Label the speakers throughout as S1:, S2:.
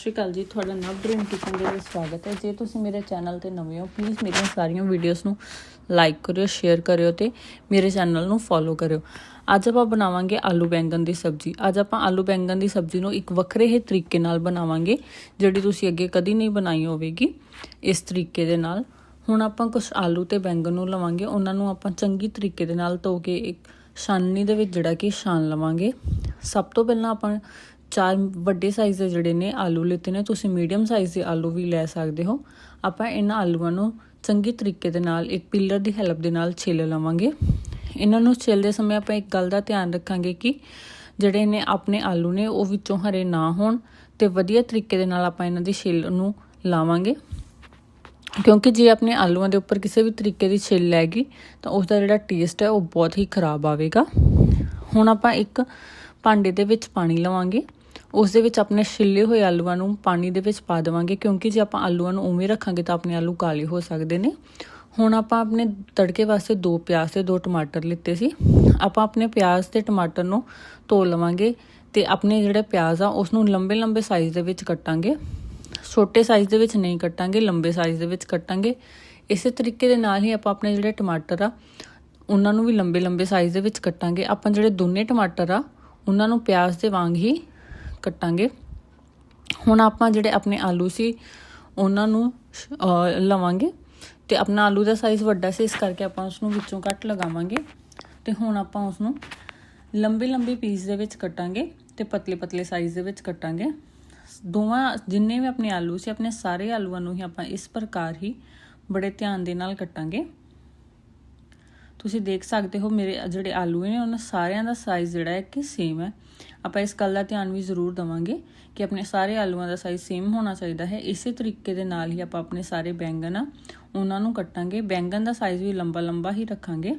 S1: ਸ਼੍ਰੀ ਅਕਾਲ ਜੀ, ਤੁਹਾਡਾ ਨਵ ਡ੍ਰੀਮ ਕਿਚਨ ਦੇ ਵਿੱਚ ਸਵਾਗਤ ਹੈ। ਜੇ ਤੁਸੀਂ ਮੇਰੇ ਚੈਨਲ ਤੇ ਨਵੇਂ ਹੋ ਪਲੀਜ਼ ਮੇਰੀਆਂ ਸਾਰੀਆਂ ਵੀਡੀਓਜ਼ ਨੂੰ ਲਾਈਕ ਕਰਿਓ ਸ਼ੇਅਰ ਕਰਿਓ ਤੇ ਮੇਰੇ ਚੈਨਲ ਨੂੰ ਫੋਲੋ ਕਰਿਓ। ਅੱਜ ਆਪਾਂ ਬਣਾਵਾਂਗੇ ਆਲੂ ਬੈਂਗਣ ਦੀ ਸਬਜ਼ੀ। ਅੱਜ ਆਪਾਂ ਆਲੂ ਬੈਂਗਣ ਦੀ ਸਬਜ਼ੀ ਨੂੰ ਇੱਕ ਵੱਖਰੇ ਹੀ ਤਰੀਕੇ ਨਾਲ ਬਣਾਵਾਂਗੇ, ਜਿਹੜੀ ਤੁਸੀਂ ਅੱਗੇ ਕਦੀ ਨਹੀਂ ਬਣਾਈ ਹੋਵੇਗੀ ਇਸ ਤਰੀਕੇ ਦੇ ਨਾਲ। ਹੁਣ ਆਪਾਂ ਕੁਝ ਆਲੂ ਤੇ ਬੈਂਗਣ ਨੂੰ ਲਵਾਂਗੇ। ਉਹਨਾਂ ਨੂੰ ਆਪਾਂ ਚੰਗੀ ਤਰੀਕੇ ਦੇ ਨਾਲ ਧੋ ਕੇ ਇੱਕ ਛਾਨਣੀ ਦੇ ਵਿੱਚ, ਜਿਹੜਾ ਕਿ ਛਾਣ ਲਵਾਂਗੇ। ਸਭ ਤੋਂ ਪਹਿਲਾਂ ਆਪਾਂ ਚਾਰ ਵੱਡੇ ਸਾਈਜ਼ ਦੇ ਜਿਹੜੇ ਨੇ ਆਲੂ ਲਿੱਤੇ ਨੇ, ਤੁਸੀਂ ਮੀਡੀਅਮ ਸਾਈਜ਼ ਦੇ ਆਲੂ ਵੀ ਲੈ ਸਕਦੇ ਹੋ। ਆਪਾਂ ਇਹਨਾਂ ਆਲੂਆਂ ਨੂੰ ਚੰਗੀ ਤਰੀਕੇ ਦੇ ਨਾਲ, ਇੱਕ ਪਿਲਰ ਦੀ ਹੈਲਪ ਦੇ ਨਾਲ ਛਿੱਲ ਲਵਾਂਗੇ। ਇਹਨਾਂ ਨੂੰ ਛਿੱਲਦੇ ਸਮੇਂ ਆਪਾਂ ਇੱਕ ਗੱਲ ਦਾ ਧਿਆਨ ਰੱਖਾਂਗੇ ਕਿ ਜਿਹੜੇ ਨੇ ਆਪਣੇ ਆਲੂ ਨੇ, ਉਹ ਵਿੱਚੋਂ ਹਰੇ ਨਾ ਹੋਣ ਤੇ ਵਧੀਆ ਤਰੀਕੇ ਦੇ ਨਾਲ ਆਪਾਂ ਇਹਨਾਂ ਦੀ ਛਿੱਲ ਨੂੰ ਲਾਵਾਂਗੇ। ਕਿਉਂਕਿ ਜੇ ਆਪਣੇ ਆਲੂਆਂ ਦੇ ਉੱਪਰ ਕਿਸੇ ਵੀ ਤਰੀਕੇ ਦੀ ਛਿੱਲ ਲੈ ਗਈ, ਤਾਂ ਉਸ ਦਾ ਜਿਹੜਾ ਟੇਸਟ ਹੈ, ਉਹ ਬਹੁਤ ਹੀ ਖਰਾਬ ਆਵੇਗਾ। ਹੁਣ ਆਪਾਂ ਇੱਕ ਭਾਂਡੇ ਦੇ ਵਿੱਚ ਪਾਣੀ ਲਵਾਂਗੇ। ਉਸ ਦੇ ਵਿੱਚ ਆਪਣੇ ਛਿੱਲੇ ਹੋਏ ਆਲੂਆਂ ਨੂੰ ਪਾਣੀ ਦੇ ਵਿੱਚ ਪਾ ਦੇਵਾਂਗੇ, ਕਿਉਂਕਿ ਜੇ ਆਪਾਂ ਆਲੂਆਂ ਨੂੰ ਉਵੇਂ ਰੱਖਾਂਗੇ ਤਾਂ ਆਪਣੇ ਆਲੂ ਕਾਲੇ ਹੋ ਸਕਦੇ ਨੇ। ਹੁਣ ਆਪਾਂ ਆਪਣੇ ਤੜਕੇ ਵਾਸਤੇ ਦੋ ਪਿਆਜ਼ ਤੇ ਦੋ ਟਮਾਟਰ ਲਿੱਤੇ ਸੀ। ਆਪਾਂ ਆਪਣੇ ਪਿਆਜ਼ ਤੇ ਟਮਾਟਰ ਨੂੰ ਧੋ ਲਵਾਂਗੇ ਤੇ ਆਪਣੇ ਜਿਹੜੇ ਪਿਆਜ਼ ਆ ਉਸ ਨੂੰ ਲੰਬੇ ਲੰਬੇ ਸਾਈਜ਼ ਦੇ ਵਿੱਚ ਕੱਟਾਂਗੇ। ਛੋਟੇ ਸਾਈਜ਼ ਦੇ ਵਿੱਚ ਨਹੀਂ ਕੱਟਾਂਗੇ, ਲੰਬੇ ਸਾਈਜ਼ ਦੇ ਵਿੱਚ ਕੱਟਾਂਗੇ। ਇਸੇ ਤਰੀਕੇ ਦੇ ਨਾਲ ਹੀ ਆਪਾਂ ਆਪਣੇ ਜਿਹੜੇ ਟਮਾਟਰ ਆ, ਉਹਨਾਂ ਨੂੰ ਵੀ ਲੰਬੇ ਲੰਬੇ ਸਾਈਜ਼ ਦੇ ਵਿੱਚ ਕੱਟਾਂਗੇ। ਆਪਾਂ ਜਿਹੜੇ ਦੋਨੇ ਟਮਾਟਰ ਆ, ਉਹਨਾਂ ਨੂੰ ਪਿਆਜ਼ ਦੇ ਵਾਂਗ ਹੀ ਕੱਟਾਂਗੇ। ਹੁਣ ਆਪਾਂ ਜਿਹੜੇ ਆਪਣੇ ਆਲੂ ਸੀ, ਉਹਨਾਂ ਨੂੰ ਲਵਾਂਗੇ ਤੇ ਆਪਣਾ ਆਲੂ ਦਾ ਸਾਈਜ਼ ਵੱਡਾ ਸੀ, ਇਸ ਕਰਕੇ ਆਪਾਂ ਉਸ ਨੂੰ ਵਿੱਚੋਂ ਕੱਟ ਲਗਾਵਾਂਗੇ। ਤੇ ਹੁਣ ਆਪਾਂ ਉਸ ਨੂੰ ਲੰਬੇ ਲੰਬੇ ਪੀਸ ਦੇ ਵਿੱਚ ਕੱਟਾਂਗੇ ਤੇ ਪਤਲੇ ਪਤਲੇ ਸਾਈਜ਼ ਦੇ ਵਿੱਚ ਕੱਟਾਂਗੇ। ਦੋਵਾਂ, ਜਿੰਨੇ ਵੀ ਆਪਣੇ ਆਲੂ ਸੀ, ਆਪਣੇ ਸਾਰੇ ਆਲੂਆਂ ਨੂੰ ਹੀ ਆਪਾਂ ਇਸ ਪ੍ਰਕਾਰ ਹੀ ਬੜੇ ਧਿਆਨ ਦੇ ਨਾਲ ਕੱਟਾਂਗੇ। ਤੁਸੀਂ ਦੇਖ ਸਕਦੇ ਹੋ, ਮੇਰੇ ਜਿਹੜੇ ਆਲੂ ਨੇ, ਉਹਨਾਂ ਸਾਰਿਆਂ ਦਾ ਸਾਈਜ਼ ਜਿਹੜਾ ਹੈ ਕਿ ਸੇਮ ਹੈ। ਆਪਾਂ ਇਸ ਗੱਲ ਦਾ ਧਿਆਨ ਵੀ ਜ਼ਰੂਰ ਦਵਾਂਗੇ ਕਿ ਆਪਣੇ ਸਾਰੇ ਆਲੂਆਂ ਦਾ ਸਾਈਜ਼ ਸੇਮ ਹੋਣਾ ਚਾਹੀਦਾ ਹੈ। ਇਸੇ ਤਰੀਕੇ ਦੇ ਨਾਲ ਹੀ ਆਪਾਂ ਆਪਣੇ ਸਾਰੇ ਬੈਂਗਣ ਆ, ਉਹਨਾਂ ਨੂੰ ਕੱਟਾਂਗੇ। ਬੈਂਗਣ ਦਾ ਸਾਈਜ਼ ਵੀ ਲੰਬਾ ਲੰਬਾ ਹੀ ਰੱਖਾਂਗੇ।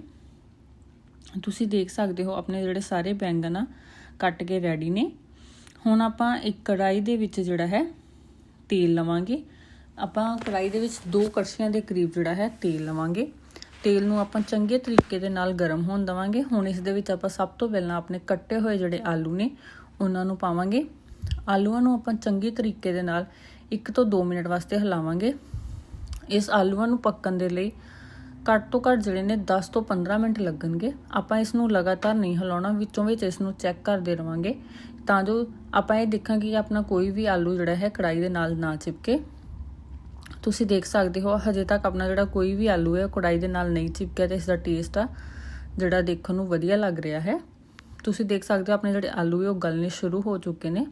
S1: ਤੁਸੀਂ ਦੇਖ ਸਕਦੇ ਹੋ ਆਪਣੇ ਜਿਹੜੇ ਸਾਰੇ ਬੈਂਗਨ ਆ, ਕੱਟ ਕੇ ਰੈਡੀ ਨੇ। ਹੁਣ ਆਪਾਂ ਇੱਕ ਕੜਾਈ ਦੇ ਵਿੱਚ ਜਿਹੜਾ ਹੈ, ਤੇਲ ਲਵਾਂਗੇ। ਆਪਾਂ ਕੜਾਈ ਦੇ ਵਿੱਚ ਦੋ ਕੜਛੀਆਂ ਦੇ ਕਰੀਬ ਜਿਹੜਾ ਹੈ, ਤੇਲ ਲਵਾਂਗੇ। ਤੇਲ ਨੂੰ ਆਪਾਂ ਚੰਗੇ ਤਰੀਕੇ ਦੇ ਨਾਲ ਗਰਮ ਹੋਣ ਦਵਾਂਗੇ। ਹੁਣ ਇਸ ਦੇ ਵਿੱਚ ਆਪਾਂ ਸਭ ਤੋਂ ਪਹਿਲਾਂ ਆਪਣੇ ਕੱਟੇ ਹੋਏ ਜਿਹੜੇ ਆਲੂ ਨੇ, ਉਹਨਾਂ ਨੂੰ ਪਾਵਾਂਗੇ। ਆਲੂਆਂ ਨੂੰ ਆਪਾਂ ਚੰਗੇ ਤਰੀਕੇ ਦੇ ਨਾਲ 1 ਤੋਂ 2 ਮਿੰਟ ਵਾਸਤੇ ਹਿਲਾਵਾਂਗੇ। ਇਸ ਆਲੂਆਂ ਨੂੰ ਪੱਕਣ ਦੇ ਲਈ ਘੱਟ ਤੋਂ ਘੱਟ ਜਿਹੜੇ ਨੇ 10 ਤੋਂ 15 ਮਿੰਟ ਲੱਗਣਗੇ। ਆਪਾਂ ਇਸ ਨੂੰ ਲਗਾਤਾਰ ਨਹੀਂ ਹਿਲਾਉਣਾ, ਵਿੱਚੋਂ ਵਿੱਚ ਇਸ ਨੂੰ ਚੈੱਕ ਕਰਦੇ ਰਵਾਂਗੇ। ਤਾਂ ਜੋ ਆਪਾਂ ਇਹ ਦੇਖਾਂਗੇ ਕਿ ਆਪਣਾ ਕੋਈ ਵੀ ਆਲੂ ਜਿਹੜਾ ਹੈ ਕੜਾਈ ਦੇ ਨਾਲ ਨਾ ਚਿਪਕੇ। ਤੁਸੀਂ ਦੇਖ ਸਕਦੇ ਹੋ, ਹਜੇ ਤੱਕ ਆਪਣਾ ਜਿਹੜਾ ਕੋਈ ਵੀ ਆਲੂ ਹੈ ਕੜਾਈ ਦੇ ਨਾਲ ਨਹੀਂ ਚਿਪਕਿਆ ਤੇ ਇਸ ਦਾ ਟੇਸਟ ਆ ਜਿਹੜਾ ਦੇਖਣ ਨੂੰ ਵਧੀਆ ਲੱਗ ਰਿਹਾ ਹੈ। ਤੁਸੀਂ ਦੇਖ ਸਕਦੇ ਹੋ, ਆਪਣੇ ਜਿਹੜੇ ਆਲੂ ਹੈ, ਉਹ ਗਲਨੇ ਸ਼ੁਰੂ ਹੋ ਚੁੱਕੇ ਨੇ।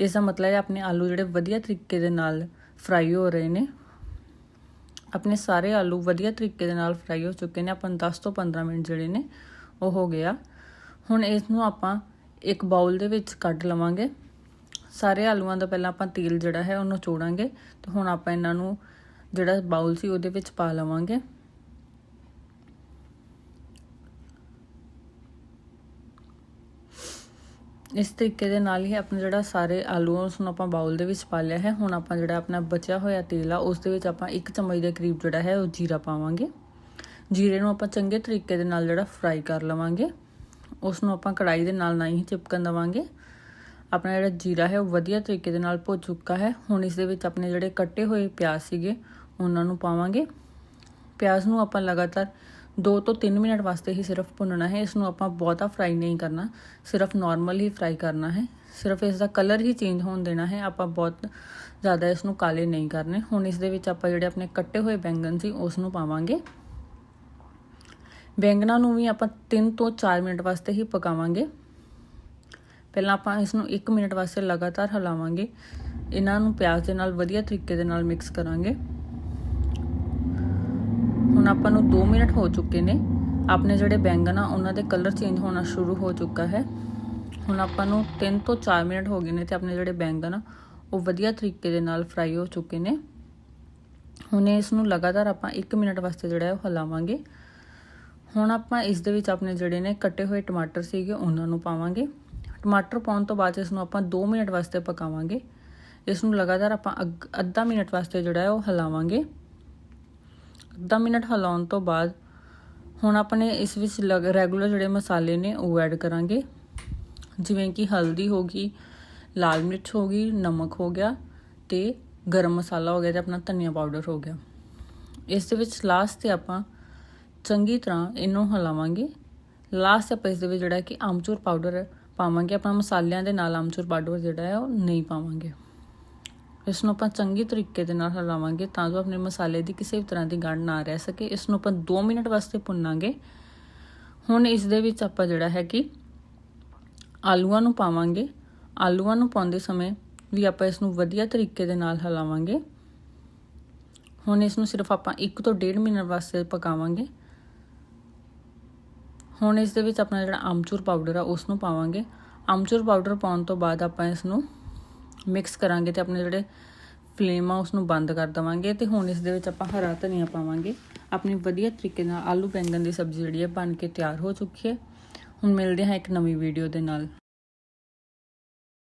S1: ਇਸ ਦਾ ਮਤਲਬ ਹੈ, ਆਪਣੇ ਆਲੂ ਜਿਹੜੇ ਵਧੀਆ ਤਰੀਕੇ ਦੇ ਨਾਲ ਫਰਾਈ ਹੋ ਰਹੇ ਨੇ। ਆਪਣੇ ਸਾਰੇ ਆਲੂ ਵਧੀਆ ਤਰੀਕੇ ਦੇ ਨਾਲ ਫਰਾਈ ਹੋ ਚੁੱਕੇ ਨੇ। ਆਪਾਂ ਨੂੰ 10 ਤੋਂ 15 ਮਿੰਟ ਜਿਹੜੇ ਨੇ, ਉਹ ਹੋ ਗਿਆ ਹੁਣ ਇਸ ਨੂੰ ਆਪਾਂ ਇੱਕ ਬਾਉਲ ਦੇ ਵਿੱਚ ਕੱਢ ਲਵਾਂਗੇ। ਸਾਰੇ ਆਲੂਆਂ ਦਾ ਪਹਿਲਾਂ ਆਪਾਂ ਤੇਲ ਜਿਹੜਾ ਹੈ ਉਹ ਨਚੋੜਾਂਗੇ ਤੇ ਹੁਣ ਆਪਾਂ ਇਹਨਾਂ ਨੂੰ ਜਿਹੜਾ ਬਾਉਲ ਸੀ ਉਹਦੇ ਵਿੱਚ ਪਾ ਲਵਾਂਗੇ। ਇਸ ਤਰੀਕੇ ਦੇ ਨਾਲ ਹੀ ਆਪਣਾ ਜਿਹੜਾ ਸਾਰੇ ਆਲੂ ਆ, ਉਸ ਨੂੰ ਆਪਾਂ ਬਾਉਲ ਦੇ ਵਿੱਚ ਪਾ ਲਿਆ ਹੈ। ਹੁਣ ਆਪਾਂ ਜਿਹੜਾ ਆਪਣਾ ਬਚਿਆ ਹੋਇਆ ਤੇਲ ਆ ਉਸ ਦੇ ਵਿੱਚ ਆਪਾਂ ਇੱਕ ਚਮਚ ਦੇ ਕਰੀਬ ਜਿਹੜਾ ਹੈ ਉਹ ਜੀਰਾ ਪਾਵਾਂਗੇ। ਜੀਰੇ ਨੂੰ ਆਪਾਂ ਚੰਗੇ ਤਰੀਕੇ ਦੇ ਨਾਲ ਜਿਹੜਾ ਫਰਾਈ ਕਰ ਲਵਾਂਗੇ। ਉਸ ਨੂੰ ਆਪਾਂ ਕੜਾਈ ਦੇ ਨਾਲ ਨਾ ਹੀ ਚਿਪਕਣ ਦਵਾਂਗੇ। ਆਪਣਾ ਜਿਹੜਾ ਜੀਰਾ ਹੈ ਉਹ ਵਧੀਆ ਤਰੀਕੇ ਦੇ ਨਾਲ ਭੁੱਜ ਚੁੱਕਾ ਹੈ। ਹੁਣ ਇਸ ਦੇ ਵਿੱਚ ਆਪਣੇ ਜਿਹੜੇ ਕੱਟੇ ਹੋਏ ਪਿਆਜ਼ ਸੀਗੇ, ਉਹਨਾਂ ਨੂੰ ਪਾਵਾਂਗੇ। ਪਿਆਜ਼ ਨੂੰ ਆਪਾਂ ਲਗਾਤਾਰ 2 ਤੋਂ 3 ਮਿੰਟ ਵਾਸਤੇ ਹੀ ਸਿਰਫ ਭੁੰਨਣਾ ਹੈ। ਇਸ ਨੂੰ ਆਪਾਂ ਬਹੁਤਾ ਫਰਾਈ ਨਹੀਂ ਕਰਨਾ, ਸਿਰਫ ਨਾਰਮਲ ਹੀ ਫਰਾਈ ਕਰਨਾ ਹੈ। ਸਿਰਫ ਇਸ ਦਾ ਕਲਰ ਹੀ ਚੇਂਜ ਹੋਣ ਦੇਣਾ ਹੈ। ਆਪਾਂ ਬਹੁਤ ਜ਼ਿਆਦਾ ਇਸ ਨੂੰ ਕਾਲੇ ਨਹੀਂ ਕਰਨੇ। ਹੁਣ ਇਸ ਦੇ ਵਿੱਚ ਆਪਾਂ ਜਿਹੜੇ ਆਪਣੇ ਕੱਟੇ ਹੋਏ ਬੈਂਗਨ ਸੀ, ਉਸ ਨੂੰ ਪਾਵਾਂਗੇ। ਬੈਂਗਨਾਂ ਨੂੰ ਵੀ ਆਪਾਂ 3 ਤੋਂ 4 ਮਿੰਟ ਵਾਸਤੇ ਹੀ ਪਕਾਵਾਂਗੇ। ਪਹਿਲਾਂ ਆਪਾਂ ਇਸ ਨੂੰ 1 ਮਿੰਟ ਵਾਸਤੇ ਲਗਾਤਾਰ ਹਿਲਾਵਾਂਗੇ। ਇਹਨਾਂ ਨੂੰ ਪਿਆਜ਼ ਦੇ ਨਾਲ ਵਧੀਆ ਤਰੀਕੇ ਦੇ ਨਾਲ ਮਿਕਸ ਕਰਾਂਗੇ। ਹੁਣ ਆਪਾਂ ਨੂੰ 2 ਮਿੰਟ ਹੋ ਚੁੱਕੇ ਨੇ। ਆਪਣੇ ਜਿਹੜੇ ਬੈਂਗਣ ਆ, ਉਹਨਾਂ ਦੇ ਕਲਰ ਚੇਂਜ ਹੋਣਾ ਸ਼ੁਰੂ ਹੋ ਚੁੱਕਾ ਹੈ। ਹੁਣ ਆਪਾਂ ਨੂੰ 3 ਤੋਂ 4 ਮਿੰਟ ਹੋ ਗਏ ਨੇ ਤੇ ਆਪਣੇ ਜਿਹੜੇ ਬੈਂਗਣ ਆ, ਉਹ ਵਧੀਆ ਤਰੀਕੇ ਦੇ ਨਾਲ ਫਰਾਈ ਹੋ ਚੁੱਕੇ ਨੇ। ਹੁਣ ਇਸ ਨੂੰ ਲਗਾਤਾਰ ਆਪਾਂ 1 ਮਿੰਟ ਵਾਸਤੇ ਜਿਹੜਾ ਉਹ ਹਿਲਾਵਾਂਗੇ। ਹੁਣ ਆਪਾਂ ਇਸ ਦੇ ਵਿੱਚ ਆਪਣੇ ਜਿਹੜੇ ਨੇ ਕੱਟੇ ਹੋਏ ਟਮਾਟਰ ਸੀਗੇ, ਉਹਨਾਂ ਨੂੰ ਪਾਵਾਂਗੇ। ਟਮਾਟਰ ਪਾਉਣ ਤੋਂ ਬਾਅਦ ਇਸ ਨੂੰ ਆਪਾਂ 2 ਮਿੰਟ ਵਾਸਤੇ ਪਕਾਵਾਂਗੇ। ਇਸ ਨੂੰ ਲਗਾਤਾਰ ਆਪਾਂ ਅੱਗ- ਅੱਧਾ ਮਿੰਟ ਵਾਸਤੇ ਜਿਹੜਾ ਹੈ ਉਹ ਹਿਲਾਵਾਂਗੇ। ਅੱਧਾ ਮਿੰਟ ਹਿਲਾਉਣ ਤੋਂ ਬਾਅਦ ਹੁਣ ਆਪਣੇ ਇਸ ਵਿੱਚ ਰੈਗੂਲਰ ਜਿਹੜੇ ਮਸਾਲੇ ਨੇ ਉਹ ਐਡ ਕਰਾਂਗੇ। ਜਿਵੇਂ ਕਿ ਹਲਦੀ ਹੋ ਗਈ, ਲਾਲ ਮਿਰਚ ਹੋ ਗਈ, ਨਮਕ ਹੋ ਗਿਆ ਤੇ ਗਰਮ ਮਸਾਲਾ ਹੋ ਗਿਆ ਤੇ ਆਪਣਾ ਧਨੀਆ ਪਾਊਡਰ ਹੋ ਗਿਆ। ਇਸ ਦੇ ਵਿੱਚ ਲਾਸਟ ਤੇ ਆਪਾਂ ਚੰਗੀ ਤਰ੍ਹਾਂ ਇਹਨੂੰ ਹਿਲਾਵਾਂਗੇ। ਲਾਸਟ ਆਪਾਂ ਇਸ ਦੇ ਵਿੱਚ ਜਿਹੜਾ ਕਿ ਆਮਚੂਰ ਪਾਊਡਰ ਪਾਵਾਂਗੇ ਆਪਾਂ ਮਸਾਲਿਆਂ ਦੇ ਨਾਲ ਆਮਚੂਰ ਪਾਊਡਰ ਜਿਹੜਾ ਹੈ, ਉਹ ਨਹੀਂ ਪਾਵਾਂਗੇ। ਇਸ ਨੂੰ ਆਪਾਂ ਚੰਗੀ ਤਰੀਕੇ ਦੇ ਨਾਲ ਹਿਲਾਵਾਂਗੇ ਤਾਂ ਜੋ ਆਪਣੇ ਮਸਾਲੇ ਦੀ ਕਿਸੇ ਵੀ ਤਰ੍ਹਾਂ ਦੀ ਗੰਢ ਨਾ ਰਹਿ ਸਕੇ। ਇਸ ਨੂੰ ਆਪਾਂ 2 ਮਿੰਟ ਵਾਸਤੇ ਭੁੰਨਾਂਗੇ। ਹੁਣ ਇਸ ਦੇ ਵਿੱਚ ਆਪਾਂ ਜਿਹੜਾ ਹੈ ਕਿ ਆਲੂਆਂ ਨੂੰ ਪਾਵਾਂਗੇ। ਆਲੂਆਂ ਨੂੰ ਪਾਉਂਦੇ ਸਮੇਂ ਵੀ ਆਪਾਂ ਇਸ ਨੂੰ ਵਧੀਆ ਤਰੀਕੇ ਦੇ ਨਾਲ ਹਿਲਾਵਾਂਗੇ। ਹੁਣ ਇਸ ਨੂੰ ਸਿਰਫ ਆਪਾਂ 1 ਤੋਂ 1.5 ਮਿੰਟ ਵਾਸਤੇ ਪਕਾਵਾਂਗੇ। ਹੁਣ ਇਸ ਦੇ ਵਿੱਚ ਆਪਣਾ ਜਿਹੜਾ ਆਮਚੂਰ ਪਾਊਡਰ ਆ ਉਸ ਨੂੰ ਪਾਵਾਂਗੇ। ਆਮਚੂਰ ਪਾਊਡਰ ਪਾਉਣ ਤੋਂ ਬਾਅਦ ਆਪਾਂ ਇਸ ਨੂੰ ਮਿਕਸ ਕਰਾਂਗੇ ਤੇ ਆਪਣੇ ਜਿਹੜੇ ਫਲੇਮ ਆ ਉਸ ਨੂੰ ਬੰਦ ਕਰ ਦਵਾਂਗੇ ਤੇ ਹੁਣ ਇਸ ਦੇ ਵਿੱਚ ਆਪਾਂ ਹਰਾ ਧਨੀਆ ਪਾਵਾਂਗੇ। ਆਪਣੀ ਵਧੀਆ ਤਰੀਕੇ ਨਾਲ ਆਲੂ ਬੈਂਗਣ ਦੀ ਸਬਜ਼ੀ ਜਿਹੜੀ ਹੈ ਬਣ ਕੇ ਤਿਆਰ ਹੋ ਚੁੱਕੀ ਹੈ। ਹੁਣ ਮਿਲਦੇ ਹਾਂ ਇੱਕ ਨਵੀਂ ਵੀਡੀਓ ਦੇ ਨਾਲ।